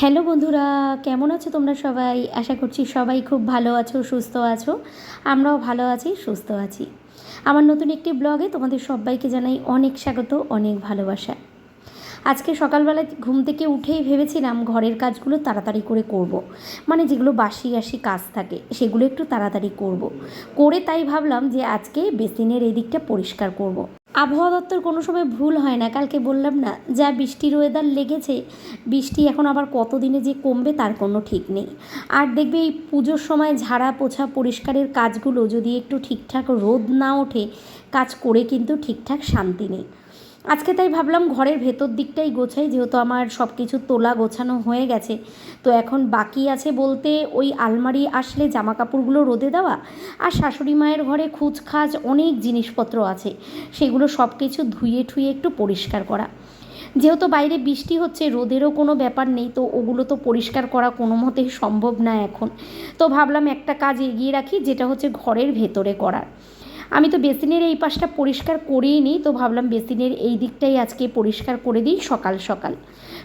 Hello বন্ধুরা, কেমন আছো তোমরা সবাই? আশা করছি সবাই খুব ভালো আছো, সুস্থ আছো। আমরাও ভালো আছি, সুস্থ আছি। আমার নতুন একটি ব্লগে তোমাদের সবাইকে জানাই অনেক স্বাগত, অনেক ভালোবাসা। আজকে সকালবেলা ঘুম থেকে উঠেই ভেবেছিলাম ঘরের কাজগুলো তাড়াতাড়ি করে করব। মানে যেগুলো বাসি আসি কাজ থাকে, সেগুলো একটু তাড়াতাড়ি করব। করে তাই ভাবলাম যে আজকে বেসিনের এই দিকটা পরিষ্কার করব। আবহাওয়া দপ্তর কোনো সময় ভুল হয় না, কালকে বললাম না, যা বৃষ্টির ওয়েদার লেগেছে, বৃষ্টি এখন আবার কতদিনে যে কমবে তার কোনো ঠিক নেই আর দেখবে এই পুজোর সময় ঝাড়া পোছা পরিষ্কারের কাজগুলো যদি একটু ঠিকঠাক রোদ না ওঠে, কাজ করে কিন্তু ঠিকঠাক শান্তি নেই আজকে তাই ভাবলাম ঘরের ভেতর দিকটাই গোছাই, যেহেতু আমার সব কিছু তোলা গোছানো হয়ে গেছে। তো এখন বাকি আছে বলতে ওই আলমারি আসলে জামা কাপড়গুলো রোদে দেওয়া আর শাশুড়ি মায়ের ঘরে খুচখাচ অনেক জিনিসপত্র আছে, সেগুলো সব কিছু ধুয়ে ঠুয়ে একটু পরিষ্কার করা। যেহেতু বাইরে বৃষ্টি হচ্ছে, রোদেরও কোনো ব্যাপার নেই, তো ওগুলো তো পরিষ্কার করা কোনো মতেই সম্ভব না এখন। তো ভাবলাম একটা কাজ এগিয়ে রাখি, যেটা হচ্ছে ঘরের ভেতরে করার। আমি তো বেসিনের এই পাশটা পরিষ্কার করেই নিই, তো ভাবলাম বেসিনের এই দিকটাই আজকে পরিষ্কার করে দিই সকাল সকাল।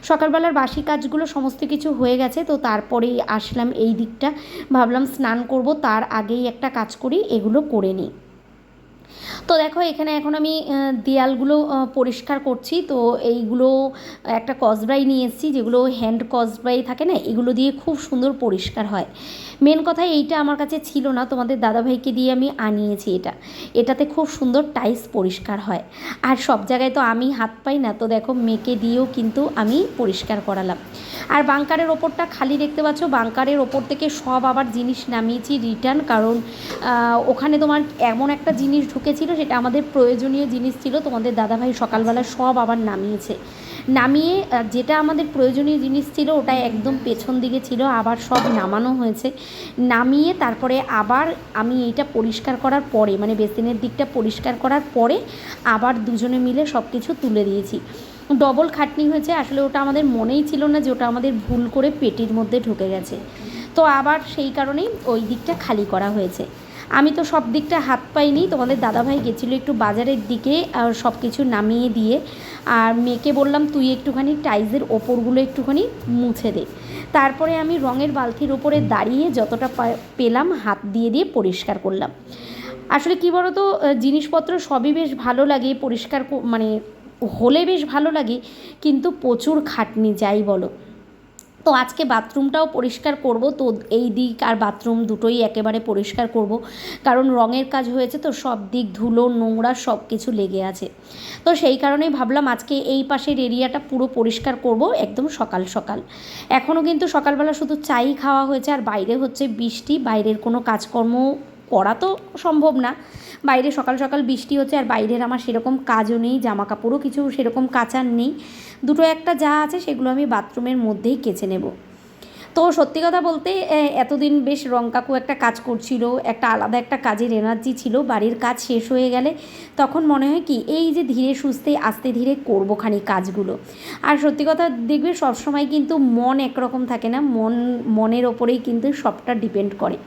সকালবেলার বাসি কাজগুলো সমস্ত কিছু হয়ে গেছে, তো তারপরেই আসলাম এই দিকটা। ভাবলাম স্নান করব, তার আগেই একটা কাজ করি, এগুলো করে নিই। তো দেখো, এখানে এখন আমি দেয়ালগুলো পরিষ্কার করছি। তো এইগুলো একটা কসব্রাই নিয়ে এসেছি, যেগুলো হ্যান্ড কসব্রাই থাকে না, এগুলো দিয়ে খুব সুন্দর পরিষ্কার হয়। মেন কথা এইটা আমার কাছে ছিল না, তোমাদের দাদাভাইকে দিয়ে আমি আনিয়েছি এটা। এটাতে খুব সুন্দর টাইস পরিষ্কার হয়। আর সব জায়গায় তো আমি হাত পাই না, তো দেখো মেকে দিয়েও কিন্তু আমি পরিষ্কার করালাম। আর বাংকারের ওপরটা খালি দেখতে পাচ্ছ, বাংকারের ওপর থেকে সব আবার জিনিস নামিয়েছি রিটার্ন, কারণ ওখানে তোমার এমন একটা জিনিস ঢুকেছিল সেটা আমাদের প্রয়োজনীয় জিনিস ছিল। তোমাদের দাদাভাই সকালবেলা সব আবার নামিয়েছে। নামিয়ে যেটা আমাদের প্রয়োজনীয় জিনিস ছিল ওটা একদম পেছন দিকে ছিল, আবার সব নামানো হয়েছে। নামিয়ে তারপরে আবার আমি এইটা পরিষ্কার করার পরে মানে বেসিনের দিকটা পরিষ্কার করার পরে আবার দুজনে মিলে সব কিছু তুলে দিয়েছি। ডবল খাটনি হয়েছে, আসলে ওটা আমাদের মনেই ছিল না যে ওটা আমাদের ভুল করে পেটির মধ্যে ঢুকে গেছে। তো আবার সেই কারণেই ওই দিকটা খালি করা হয়েছে। আমি তো সব দিকটা হাত পাইনি। তোমাদের দাদাভাই গেছিল একটু বাজারের দিকে সব কিছু নামিয়ে দিয়ে। আর মেয়েকে বললাম, তুই একটুখানি টাইজের ওপরগুলো একটুখানি মুছে দে। তারপরে আমি রঙের বালতির ওপরে দাঁড়িয়ে যতটা পেলাম, হাত দিয়ে দিয়ে পরিষ্কার করলাম। আসলে কী বলো তো জিনিসপত্র সবই বেশ ভালো লাগে, পরিষ্কার মানে হলে বেশ ভালো লাগে, কিন্তু প্রচুর খাটনি, যাই বলো। তো আজকে বাথরুমটাও পরিষ্কার করব। তো এই দিক আর বাথরুম দুটোই একেবারে পরিষ্কার করব। কারণ রঙের কাজ হয়েছে তো সব দিক ধুলো, নোংরা সব কিছু লেগে আছে। তো সেই কারণেই ভাবলাম আজকে এই পাশের এরিয়াটা পুরো পরিষ্কার করব একদম সকাল সকাল। এখনও কিন্তু সকালবেলা শুধু চাই খাওয়া হয়েছে আর বাইরে হচ্ছে বৃষ্টি, বাইরের কোনো কাজকর্ম করা তো সম্ভব না। বাইরে সকাল সকাল বৃষ্টি হচ্ছে আর বাইরের আমার সেরকম কাজও নেই জামা কাপড়ও কিছু সেরকম কাচার নেই। দুটো একটা যা আছে সেগুলো আমি বাথরুমের মধ্যেই কেচে নেব। তো সত্যি কথা বলতে এতদিন বেশ রং কাকু একটা কাজ করছিল, একটা আলাদা একটা কাজের এনার্জি ছিল, বাড়ির কাজ শেষ হয়ে গেলে তখন মনে হয় কি, এই যে ধীরে সুস্থে আস্তে ধীরে করব খানি কাজগুলো। আর সত্যি কথা দেখবে সবসময় কিন্তু মন একরকম থাকে না, মন, মনের ওপরেই কিন্তু সবটা ডিপেন্ড করে।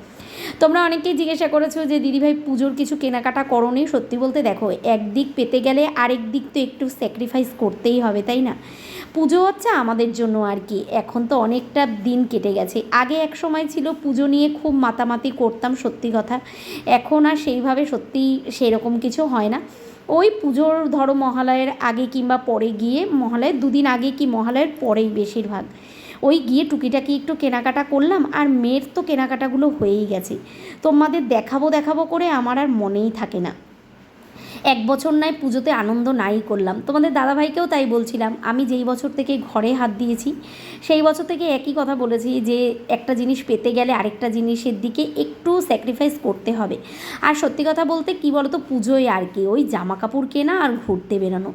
তোমরা অনেকেই জিজ্ঞাসা করেছ যে, দিদিভাই, পুজোর কিছু কেনাকাটা করনি? সত্যি বলতে দেখো, একদিক পেতে গেলে আরেক দিক তো একটু স্যাক্রিফাইস করতেই হবে, তাই না? পুজো হচ্ছে আমাদের জন্য আর কি। এখন তো অনেকটা দিন কেটে গেছে। আগে এক সময় ছিল পুজো নিয়ে খুব মাতামাতি করতাম, সত্যি কথা। এখন আর সেইভাবে সত্যি সেরকম কিছু হয় না। ওই পুজোর ধরো মহালয়ের আগে কিংবা পরে গিয়ে মহালয়ের দুদিন আগে কি মহালয়ের পরেই বেশিরভাগ। ওই গিয়ে টুকিটাকি একটু কেনাকাটা করলাম আর মেয়ের তো কেনাকাটাগুলো হয়েই গেছে। তোমাদের দেখাবো দেখাবো করে আমার আর মনেই থাকে না। এক বছর নয় পুজোতে আনন্দ নাই করলাম। তোমাদের দাদাভাইকেও তাই বলছিলাম, আমি যেই বছর থেকে ঘরে হাত দিয়েছি, সেই বছর থেকে একই কথা বলেছি যে একটা জিনিস পেতে গেলে আরেকটা জিনিসের দিকে একটু স্যাক্রিফাইস করতে হবে। আর সত্যি কথা বলতে কী বলতো, পুজোয় আর কি, ওই জামা কাপড় কেনা আর ঘুরতে বেরোনো।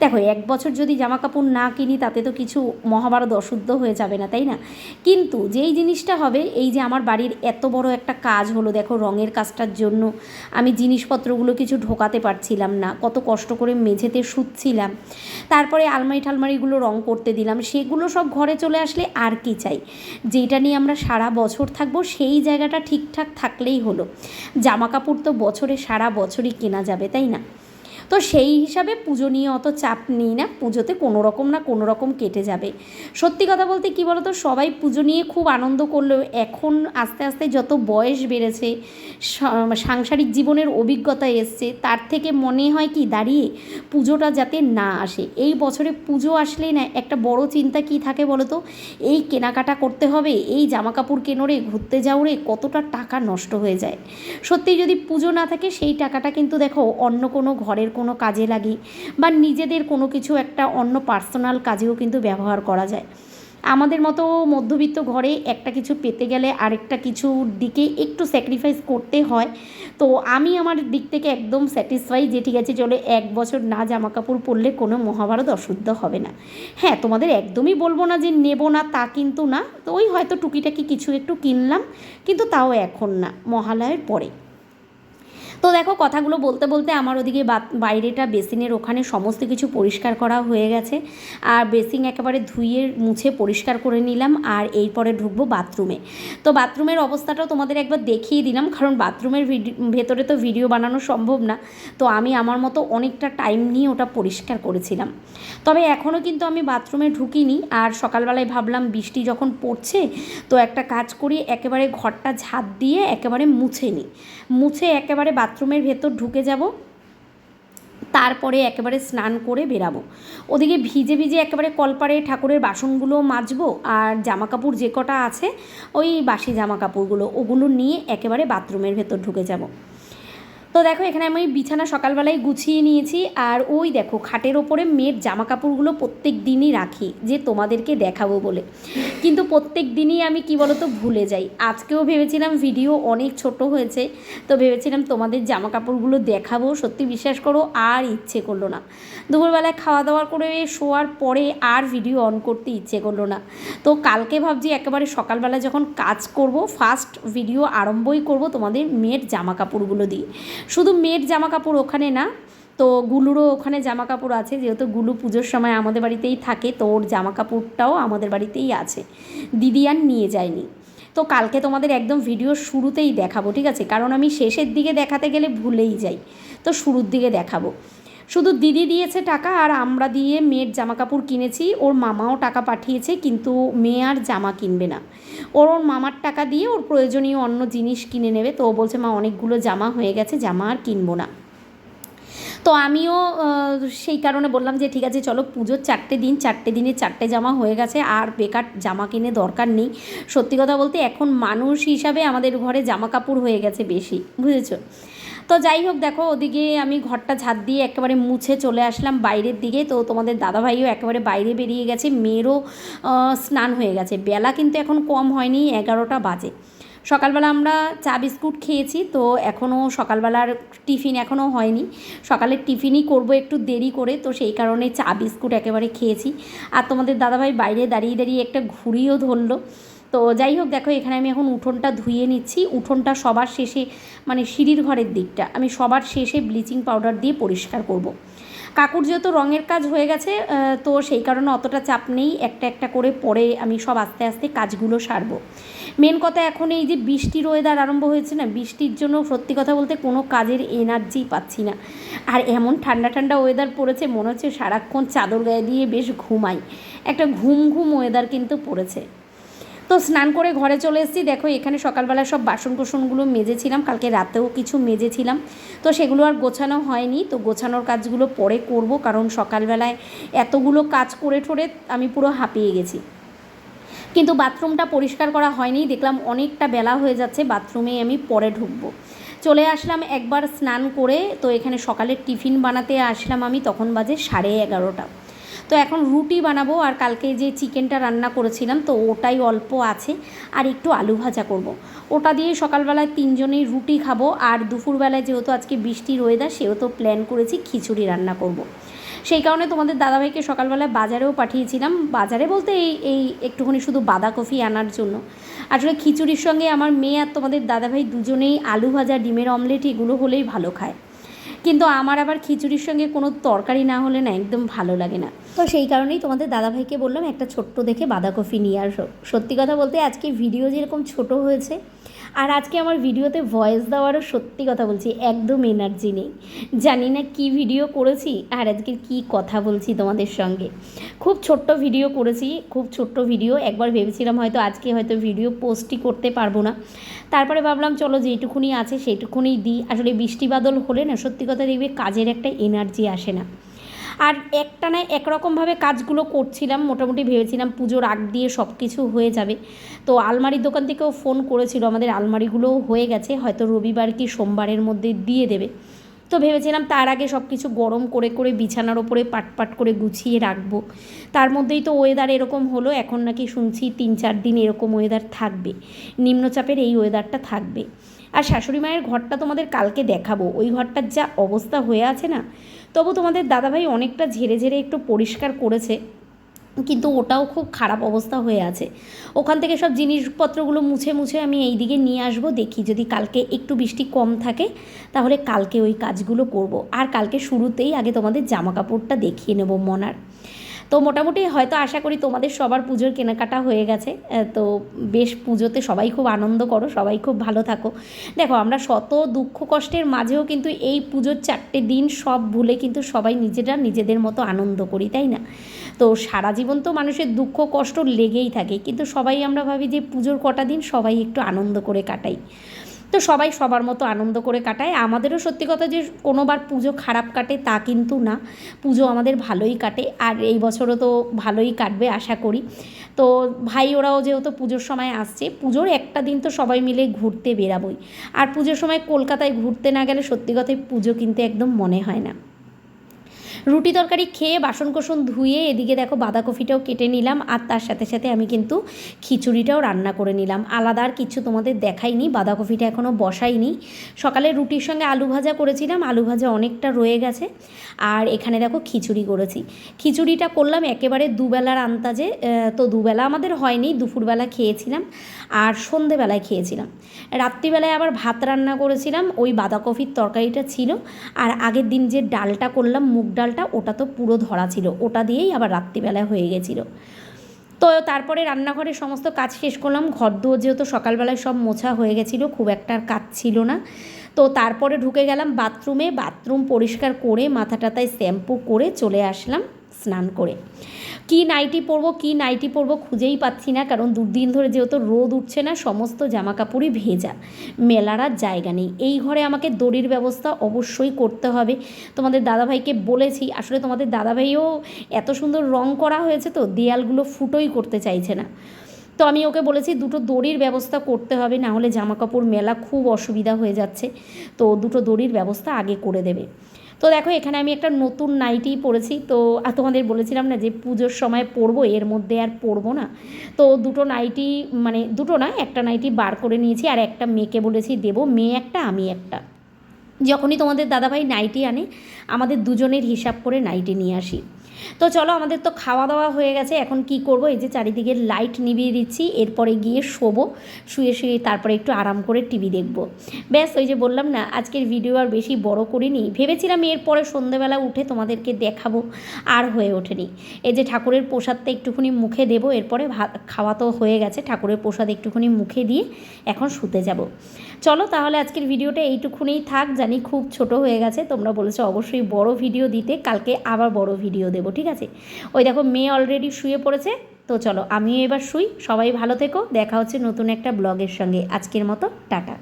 দেখো, এক বছর যদি জামা কাপড় না কিনি, তাতে তো কিছু মহাভারত অশুদ্ধ হয়ে যাবে না, তাই না? কিন্তু যেই জিনিসটা হবে, এই যে আমার বাড়ির এত বড় একটা কাজ হলো, দেখো রঙের কাজটার জন্য আমি জিনিসপত্রগুলো কিছু ঢোকাতে পারছি পারছিলাম না, কত কষ্ট করে মেঝেতে শুচ্ছিলাম। তারপরে আলমারি ঠালমারিগুলো রং করতে দিলাম, সেগুলো সব ঘরে চলে আসলে আর কি চাই? যেটা নিয়ে আমরা সারা বছর থাকব, সেই জায়গাটা ঠিকঠাক থাকলেই হলো। জামা কাপড় তো বছরে সারা বছরই কেনা যাবে, তাই না? তো সেই হিসাবে পুজো নিয়ে অত চাপ নিই না। পুজোতে কোনো রকম না কোনো রকম কেটে যাবে। সত্যি কথা বলতে কী বলতো, সবাই পুজো নিয়ে খুব আনন্দ করলেও এখন আস্তে আস্তে যত বয়স বেড়েছে সাংসারিক জীবনের অভিজ্ঞতা এসছে, তার থেকে মনে হয় কি দাঁড়িয়ে পুজোটা যাতে না আসে। এই বছরে পুজো আসলেই না একটা বড় চিন্তা কি থাকে বলো তো এই কেনাকাটা করতে হবে, এই জামা কাপড় কেনো রে, ঘুরতে যাও রে, কতটা টাকা নষ্ট হয়ে যায়। সত্যি যদি পুজো না থাকে, সেই টাকাটা কিন্তু দেখো অন্য কোনো ঘরের কোনো কাজে লাগে বা নিজেদের কোনো কিছু একটা অন্য পার্সোনাল কাজেও কিন্তু ব্যবহার করা যায়। আমাদের মতো মধ্যবিত্ত ঘরে একটা কিছু পেতে গেলে আরেকটা কিছুর দিকে একটু স্যাক্রিফাইস করতে হয়। তো আমি আমার দিক থেকে একদম স্যাটিসফাই যে ঠিক আছে চলে এক বছর না জামা কাপড় পরলে কোনো মহাভারত অশুদ্ধ হবে না। হ্যাঁ তোমাদের একদমই বলব না যে নেব না তা কিন্তু না। তো ওই হয়তো টুকিটাকি কিছু একটু কিনলাম, কিন্তু তাও এখন না, মহালয়ের পরে। তো দেখো, কথাগুলো বলতে বলতে আমার ওদিকে বাইরেটা বেসিনের ওখানে সমস্ত কিছু পরিষ্কার করা হয়ে গেছে। আর বেসিন একেবারে ধুয়ে মুছে পরিষ্কার করে নিলাম আর এরপরে ঢুকবো বাথরুমে। তো বাথরুমের অবস্থাটাও তোমাদের একবার দেখিয়ে দিলাম, কারণ বাথরুমের ভেতরে তো ভিডিও বানানো সম্ভব না। তো আমি আমার মতো অনেকটা টাইম নিয়ে ওটা পরিষ্কার করেছিলাম। তবে এখনও কিন্তু আমি বাথরুমে ঢুকিনি, আর সকালবেলায় ভাবলাম বৃষ্টি যখন পড়ছে, তো একটা কাজ করি, একেবারে ঘরটা ঝাঁপ দিয়ে একেবারে মুছে নিই। মুছে একেবারে বাথরুমের ভেতর ঢুকে যাব, তারপরে একেবারে স্নান করে বেরাবো। ওদিকে ভিজে ভিজে একেবারে কলপারে ঠাকুরের বাসনগুলো মাজবো আর জামা কাপড় যে কটা আছে, ওই বাসি জামা কাপড়গুলো ওগুলো নিয়ে একেবারে বাথরুমের ভেতর ঢুকে যাব। তো দেখো, এখানে আমি বিছানা সকালবেলায় গুছিয়ে নিয়েছি। আর ওই দেখো, খাটের ওপরে মেয়ের জামা কাপড়গুলো প্রত্যেক দিনই রাখি, যে তোমাদেরকে দেখাবো বলে। কিন্তু প্রত্যেক দিনই আমি কি বলতো, ভুলে যাই। আজকেও ভেবেছিলাম ভিডিও অনেক ছোট হয়েছে, তো ভেবেছিলাম তোমাদের জামা কাপড়গুলো দেখাবো, সত্যি বিশ্বাস করো, আর ইচ্ছে করল না। দুপুরবেলায় খাওয়া দাওয়া করে শোয়ার পরে আর ভিডিও অন করতে ইচ্ছে করল না। তো কালকে ভাবছি একেবারে সকালবেলা যখন কাজ করব, ফার্স্ট ভিডিও আরম্ভই করব তোমাদের মেয়ের জামা কাপড়গুলো দিয়ে। শুধু মেয়ের জামা কাপড় ওখানে না, তো গুলুরও ওখানে জামা কাপড় আছে, যেহেতু গুলু পুজোর সময় আমাদের বাড়িতেই থাকে, তো ওর জামা কাপড়টাও আমাদের বাড়িতেই আছে। দিদি আর নিয়ে যায়নি। তো কালকে তোমাদের একদম ভিডিও শুরুতেই দেখাবো, ঠিক আছে? কারণ আমি শেষের দিকে দেখাতে গেলে ভুলেই যাই। তো শুরুর দিকে দেখাবো। শুধু দিদি দিয়েছে টাকা আর আমরা দিয়ে মেয়ের জামা কাপড় কিনেছি, ওর মামাও টাকা পাঠিয়েছে, কিন্তু মেয়ে আর জামা কিনবে না। ওর ওর মামার টাকা দিয়ে ওর প্রয়োজনীয় অন্য জিনিস কিনে নেবে, তো ও বলছে, মা, অনেকগুলো জামা হয়ে গেছে, জামা আর কিনবো না। তো আমিও সেই কারণে বললাম যে, ঠিক আছে, চলো পুজোর চারটে দিন, চারটে দিনে চারটে জামা হয়ে গেছে, আর বেকার জামা কিনে দরকার নেই। সত্যি কথা বলতে, এখন মানুষ হিসাবে আমাদের ঘরে জামা কাপড় হয়ে গেছে বেশি, বুঝেছ? তো যাই হোক, দেখো, ওদিকে আমি ঘরটা ঝাঁট দিয়ে একেবারে মুছে চলে আসলাম বাইরের দিকে। তো তোমাদের দাদাভাইও একেবারে বাইরে বেরিয়ে গেছে, মেয়েরও স্নান হয়ে গেছে। বেলা কিন্তু এখন কম হয়নি, এগারোটা বাজে। সকালবেলা আমরা চা বিস্কুট খেয়েছি, তো এখনও সকালবেলার টিফিন এখনও হয়নি। সকালের টিফিনই করব একটু দেরি করে, তো সেই কারণে চা বিস্কুট একেবারে খেয়েছি। আর তোমাদের দাদাভাই বাইরে দাঁড়িয়ে দাঁড়িয়ে একটা ঘুড়িও ধরলো। তো যাই হোক, দেখো, এখানে আমি এখন উঠোনটা ধুয়ে নিচ্ছি। উঠোনটা সবার শেষে মানে সিঁড়ির ঘরের দিকটা, আমি সবার শেষে ব্লিচিং পাউডার দিয়ে পরিষ্কার করব। কাকুর যেহেতু রঙের কাজ হয়ে গেছে তো সেই কারণে অতটা চাপ নেই, একটা একটা করে পরে আমি সব আস্তে আস্তে কাজগুলো সারবো। মেন কথা এখন এই যে বৃষ্টির ওয়েদার আরম্ভ হয়েছে না, বৃষ্টির জন্য সত্যি কথা বলতে কোনো কাজের এনার্জি পাচ্ছি না। আর এমন ঠান্ডা ঠান্ডা ওয়েদার পড়েছে, মনে হচ্ছে সারাক্ষণ চাদর গায়ে দিয়ে বেশ ঘুমাই। একটা ঘুম ঘুম ওয়েদার কিন্তু পড়েছে। তো স্নান করে ঘরে চলে এসেছি। দেখো, এখানে সকালবেলা সব বাসন কোসনগুলো মেজেছিলাম। কালকে রাতেও কিছু মেজেছিলাম। তো সেগুলো আর গোছানো হয়নি। তো গোছানোর কাজগুলো পরে করব, কারণ সকালবেলায় এতগুলো কাজ করে ঠোরে আমি পুরো হাঁপিয়ে গেছি। কিন্তু বাথরুমটা পরিষ্কার করা হয়নি। দেখলাম অনেকটা বেলা হয়ে যাচ্ছে। বাথরুমে আমি পরে ঢুকবো। চলে আসলাম একবার স্নান করে। তো এখানে সকালের টিফিন বানাতে আসলাম আমি। তখন বাজে সাড়ে এগারোটা। তো এখন রুটি বানাবো আর কালকে যে চিকেনটা রান্না করেছিলাম, তো ওটাই অল্প আছে আর একটু আলু ভাজা করব। ওটা দিয়ে সকালবেলায় তিনজনেই রুটি খাব আর দুপুরবেলায় যেহেতু আজকে বৃষ্টির ওয়েদার সেহেতু প্ল্যান করেছি খিচুড়ি রান্না করব। সেই কারণে তোমাদের দাদাভাইকে সকালবেলায় বাজারেও পাঠিয়েছিলাম বাজারে বলতে এই এই একটুখানি শুধু বাঁধাকপি আনার জন্য আসলে খিচুড়ির সঙ্গে আমার মেয়ে আর তোমাদের দাদাভাই দুজনেই আলু ভাজা, ডিমের অমলেট এগুলো হলেই ভালো খায় কিন্তু আমার আবার খিচুড়ির সঙ্গে কোনো তরকারি না হলে না একদম ভালো লাগে না। তো সেই কারণেই তোমাদের দাদাভাইকে বললাম একটা ছোট্ট দেখে বাঁধাকপি নিয়ে আসো। সত্যি কথা বলতে আজকে ভিডিও যেরকম ছোট হয়েছে আর আজকে আমার ভিডিওতে ভয়েস দেওয়ারও সত্যি কথা বলছি, একদম এনার্জি নেই। জানি না কি ভিডিও করেছি আর আজকে কি কথা বলছি তোমাদের সঙ্গে। খুব ছোট্ট ভিডিও করেছি, খুব ছোট্ট ভিডিও একবার ভেবেছিলাম হয়তো আজকে হয়তো ভিডিও পোস্টই করতে পারব না। তারপরে ভাবলাম, চলো যেটুকুনি আছে সেটুকুনি দিই। আসলে বৃষ্টি বাদল হলে না, সত্যি কথা দেখবে কাজের একটা এনার্জি আসে না। আর একটা না একরকমভাবে কাজগুলো করছিলাম, মোটামুটি ভেবেছিলাম পুজোর আগ দিয়ে সব কিছু হয়ে যাবে। তো আলমারির দোকান থেকেও ফোন করেছিল, আমাদের আলমারিগুলোও হয়ে গেছে, হয়তো রবিবার কি সোমবারের মধ্যে দিয়ে দেবে। তো ভেবেছিলাম তার আগে সব কিছু গরম করে করে বিছানার ওপরে পাট পাট করে গুছিয়ে রাখব। তার মধ্যেই তো ওয়েদার এরকম হলো, এখন নাকি শুনছি তিন চার দিন এরকম ওয়েদার থাকবে। নিম্নচাপের এই ওয়েদারটা থাকবে। আর শাশুড়ি মায়ের ঘরটা তোমাদের কালকে দেখাবো। ওই ঘরটার যা অবস্থা হয়ে আছে না তবু তোমাদের দাদাভাই অনেকটা ঝেড়ে ঝেড়ে একটু পরিষ্কার করেছে, কিন্তু ওটাও খুব খারাপ অবস্থা হয়ে আছে। ওখান থেকে সব জিনিসপত্রগুলো মুছে মুছে আমি এই দিকে নিয়ে আসব, দেখি যদি কালকে একটু বৃষ্টি কম থাকে, তাহলে কালকে ওই কাজগুলো করব। আর কালকে শুরুতেই আগে তোমাদের জামা কাপড়টা দেখিয়ে নেব মনার। তো মোটামুটি হয়তো আশা করি তোমাদের সবার পুজোর কেনাকাটা হয়ে গেছে তো বেশ পুজোতে সবাই খুব আনন্দ করো, সবাই খুব ভালো থাকো। দেখো, আমরা শত দুঃখ কষ্টের মাঝেও কিন্তু এই পুজোর চারটে দিন সব ভুলে কিন্তু সবাই নিজেরা নিজেদের মতো আনন্দ করি, তাই না? তো সারা জীবন তো মানুষের দুঃখ কষ্ট লেগেই থাকে, কিন্তু সবাই আমরা ভাবি যে পুজোর কটা দিন সবাই একটু আনন্দ করে কাটাই। তো সবাই সবার মতো আনন্দ করে কাটায়। আমাদেরও সত্যি কথা যে কোনোবার পুজো খারাপ কাটে তা কিন্তু না। পুজো আমাদের ভালোই কাটে আর এই বছরও তো ভালোই কাটবে আশা করি। তো ভাই ওরাও যেহেতু পুজোর সময় আসছে, পুজোর একটা দিন তো সবাই মিলে ঘুরতে বেরাবই। আর পুজোর সময় কলকাতায় ঘুরতে না গেলে সত্যি কথাই পুজো কিন্তু একদম মনে হয় না। রুটি তরকারি খেয়ে বাসন কোসন ধুয়ে এদিকে দেখো বাঁধাকপিটাও কেটে নিলাম, আর তার সাথে সাথে আমি কিন্তু খিচুড়িটাও রান্না করে নিলাম। আলাদা আর কিছু তোমাদের দেখাইনি, বাঁধাকপিটা এখনও বসাইনি। সকালে রুটির সঙ্গে আলু ভাজা করেছিলাম, আলু ভাজা অনেকটা রয়ে গেছে, আর এখানে দেখো খিচুড়ি করেছি। খিচুড়িটা করলাম একেবারে দুবেলার আন্তাজে তো দুবেলা আমাদের হয়নি, দুপুরবেলা খেয়েছিলাম, আর সন্ধেবেলায় খেয়েছিলাম। রাত্রিবেলায় আবার ভাত রান্না করেছিলাম, ওই বাঁধাকপির তরকারিটা ছিল, আর আগের দিন যে ডালটা করলাম, মুগ ডালটা ওটা তো পুরো ধরা ছিল। ওটা দিয়েই আবার রাত্রিবেলা হয়ে গেছিল। তো তারপরে রান্নাঘরে সমস্ত কাজ শেষ করলাম। ঘর দুয়ো যেহেতু সকালবেলায় সব মোছা হয়ে গেছিল, খুব একটা কাজ ছিল না। তো তারপরে ঢুকে গেলাম বাথরুমে। বাথরুম পরিষ্কার করে মাথা টাথায় শ্যাম্পু করে চলে আসলাম। স্নান করে। কি নাইটি পরবো, কি নাইটি পরবো খুঁজেই পাচ্ছি না, কারণ দুদিন ধরে যেহেতু রোদ উঠছে না, সমস্ত জামা কাপড়ই ভেজা। মেলার আর জায়গা নেই। এই ঘরে আমাকে দড়ির ব্যবস্থা অবশ্যই করতে হবে। তোমাদের দাদাভাইকে বলেছি, আসলে তোমাদের দাদাভাইও এত সুন্দর রং করা হয়েছে তো, দেয়ালগুলো ফুটোই করতে চাইছে না। তো আমি ওকে বলেছি, দুটো দড়ির ব্যবস্থা করতে হবে, না হলে জামা কাপড় মেলা খুব অসুবিধা হয়ে যাচ্ছে। তো দুটো দড়ির ব্যবস্থা আগে করে দেবে। তো দেখো, এখানে আমি একটা নতুন নাইটি পরেছি তো তোমাদের বলেছিলাম না যে পুজোর সময় পরবো এর মধ্যে আর পরবো না। তো দুটো নাইটি মানে দুটো না, একটা নাইটি বার করে নিয়েছি আর একটা মেয়েকে বলেছি, দেবো মেয়ে একটা, আমি একটা। যখনই তোমাদের দাদাভাই নাইটি আনে, আমাদের দুজনের হিসাব করে নাইটি নিয়ে আসি। তো চলো, আমাদের তো খাওয়া দাওয়া হয়ে গেছে। এখন কি করব? এই যে চারিদিকে লাইট নিভিয়ে দিচ্ছি, এরপরে গিয়ে শোবো, শুয়ে শুয়ে তারপরে একটু আরাম করে টিভি দেখব। ব্যাস, ওই যে বললাম না, আজকের ভিডিও আর বেশি বড় করিনি। ভেবেছিলাম এরপরে সন্ধেবেলা উঠে তোমাদেরকে দেখাবো, আর হয়ে ওঠেনি। এই যে ঠাকুরের প্রসাদটা একটুখানি মুখে দেবো, এরপরে খাওয়া তো হয়ে গেছে, ঠাকুরের প্রসাদ একটুখানি মুখে দিয়ে এখন শুতে যাব। চলো, তাহলে আজকের ভিডিওটা এইটুকুনেই থাক। জানি খুব ছোট হয়ে গেছে, তোমরা বলেছ অবশ্যই বড় ভিডিও দিতে, কালকে আবার বড় ভিডিও দেবো। ঠিক আছে? ওই দেখো, মেয়ে অলরেডি শুয়ে পড়েছে, তো চলো আমিও এবার শুই। সবাই ভালো থেকো, দেখা হচ্ছে নতুন একটা ব্লগের সঙ্গে। আজকের মতো, টাটা।